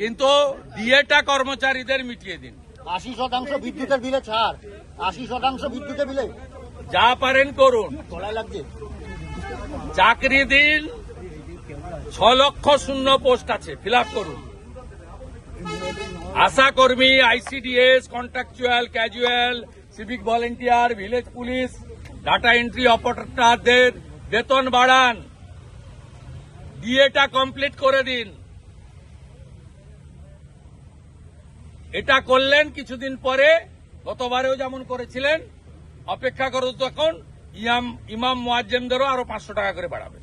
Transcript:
কিন্তু ডিএটা কর্মচারীদের মিটিয়ে দিন। আশি শতাংশ বিদ্যুতের বিলে ছাড়। আশি শতাংশ বিদ্যুতের বিলে। যা পারেন করুন। লাগছে চাকরি দিন ছ লক্ষ শূন্য পোস্ট আছে ফিল করুন। আশা কর্মী ICDS contractual casual civic volunteer village police data entry অপারেটরদের বেতন বাড়ান। ডিএটা কমপ্লিট করে দিন। এটা করলেন কিছুদিন পরে, গতবারেও যেমন করেছিলেন, অপেক্ষা করো তখন ইমাম মোয়াজ্জেমদেরও আরও পাঁচশো টাকা করে বাড়াবে।